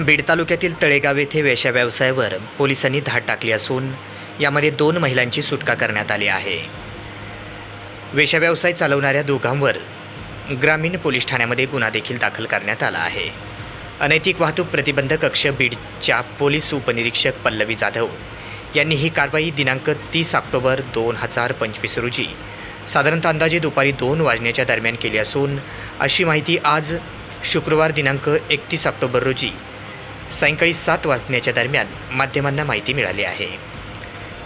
बीड तालुक्यातील तळेगाव येथे वेश्या व्यवसायावर पोलिसांनी धाड टाकली असून यामध्ये दोन महिलांची सुटका करण्यात आली आहे. वेश्या व्यवसाय चालवणाऱ्या दोघांवर ग्रामीण पोलीस ठाण्यामध्ये गुन्हा देखील दाखल करण्यात आला आहे. अनैतिक वाहतूक प्रतिबंध कक्ष बीडच्या पोलीस उपनिरीक्षक पल्लवी जाधव यांनी ही कारवाई दिनांक तीस ऑक्टोबर दोन हजार पंचवीस रोजी साधारणतः अंदाजे दुपारी दोन वाजण्याच्या दरम्यान केली असून अशी माहिती आज शुक्रवार दिनांक एकतीस ऑक्टोबर रोजी सायंकाळी सात वाजण्याच्या दरम्यान माध्यमांना माहिती मिळाली आहे.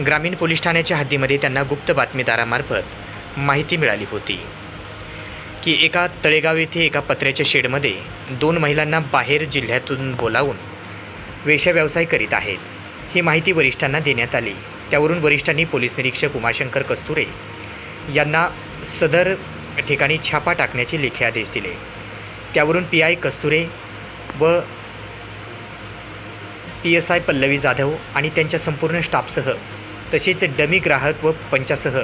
ग्रामीण पोलीस ठाण्याच्या हद्दीमध्ये त्यांना गुप्त बातमीदारामार्फत माहिती मिळाली होती. की एका तळेगाव येथे एका पत्र्याच्या शेडमध्ये दोन महिलांना बाहेर जिल्ह्यातून बोलावून वेश्या व्यवसाय करीत आहेत. ही माहिती वरिष्ठांना देण्यात आली. त्यावरून वरिष्ठांनी पोलीस निरीक्षक उमाशंकर कस्तुरे यांना सदर ठिकाणी छापा टाकण्याचे लेखी आदेश दिले. त्यावरून पी आय कस्तुरे व P S I Pallavi Jadhav आणि त्यांच्या संपूर्ण स्टाफसह तसेच डमी ग्राहक व पंचासह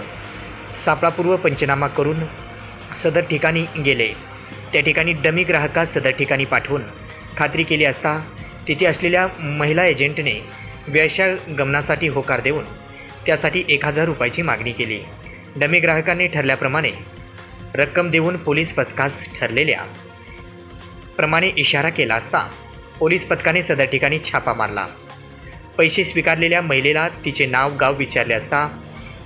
सापळापूर्व पंचनामा करून सदर ठिकाणी गेले. त्या ठिकाणी डमी ग्राहकास सदर ठिकाणी पाठवून खात्री केली असता तिथे असलेल्या महिला एजंटने व्यवसाय गमनासाठी होकार देऊन त्यासाठी एक हजार रुपयाची मागणी केली. डमी ग्राहकाने ठरल्याप्रमाणे रक्कम देऊन पोलीस पथकास ठरलेल्या प्रमाणे इशारा केला असता पोलीस पथकाने सदर ठिकाणी छापा मारला. पैसे स्वीकारलेल्या महिलेला तिचे नाव गाव विचारले असता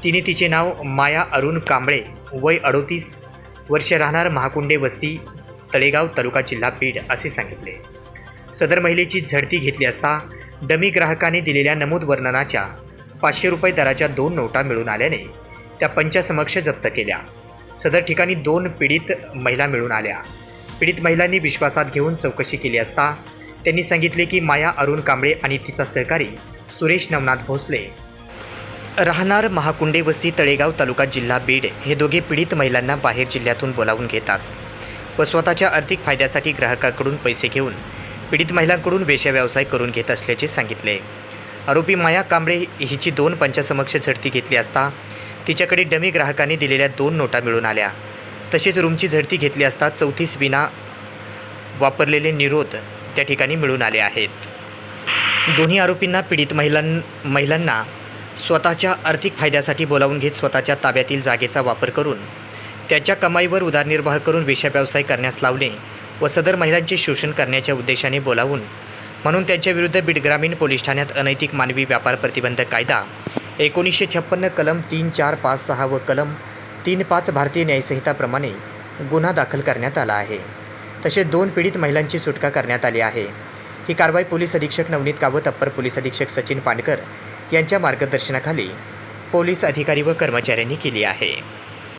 तिने तिचे नाव माया अरुण कांबळे वय अडोतीस वर्ष राहणार महाकुंडे वस्ती तळेगाव तालुका जिल्हा बीड असे सांगितले. सदर महिलेची झडती घेतली असता डमी ग्राहकाने दिलेल्या नमूद वर्णनाच्या पाचशे रुपये दराच्या दोन नोटा मिळून आल्याने त्या पंचासमक्ष जप्त केल्या. सदर ठिकाणी दोन पीडित महिला मिळून आल्या. पीडित महिलांनी विश्वासात घेऊन चौकशी केली असता त्यांनी सांगितले की माया अरुण कांबळे आणि तिचा सहकारी सुरेश नवनाथ भोसले. राहणार महाकुंडे वस्ती तळेगाव तालुका जिल्हा बीड हे दोघे पीडित महिलांना बाहेर जिल्ह्यातून बोलावून घेतात व स्वतःच्या आर्थिक फायद्यासाठी ग्राहकाकडून पैसे घेऊन पीडित महिलांकडून वेश्या व्यवसाय करून घेत असल्याचे सांगितले. आरोपी माया कांबळे हिची दोन पंचासमक्ष झडती घेतली असता तिच्याकडे डमी ग्राहकाने दिलेल्या दोन नोटा मिळून आल्या. तसेच रूमची झडती घेतली असता चौतीस विना वापरलेले निरोध त्या ठिकाणी मिळून आले आहेत. दोन्ही आरोपींना पीडित महिलां महिलांना स्वतःच्या आर्थिक फायद्यासाठी बोलावून घेत स्वतःच्या ताब्यातील जागेचा वापर करून त्याच्या कमाईवर उदरनिर्वाह करून व्यवसाय करण्यास लावणे व सदर महिलांचे शोषण करण्याच्या उद्देशाने बोलावून म्हणून त्यांच्याविरुद्ध बीड ग्रामीण पोलीस ठाण्यात अनैतिक मानवी व्यापार प्रतिबंधक कायदा एकोणीसशे छप्पन्न कलम तीन चार पाच सहा व कलम तीन पाच भारतीय न्यायसंहिताप्रमाणे गुन्हा दाखल करण्यात आला आहे. तसेच दोन पीडित महिलांची सुटका करण्यात आली आहे. ही कारवाई पोलीस अधीक्षक नवनीत कावत अप्पर पोलीस अधीक्षक सचिन पानकर यांच्या मार्गदर्शनाखाली पोलीस अधिकारी व कर्मचाऱ्यांनी केली आहे.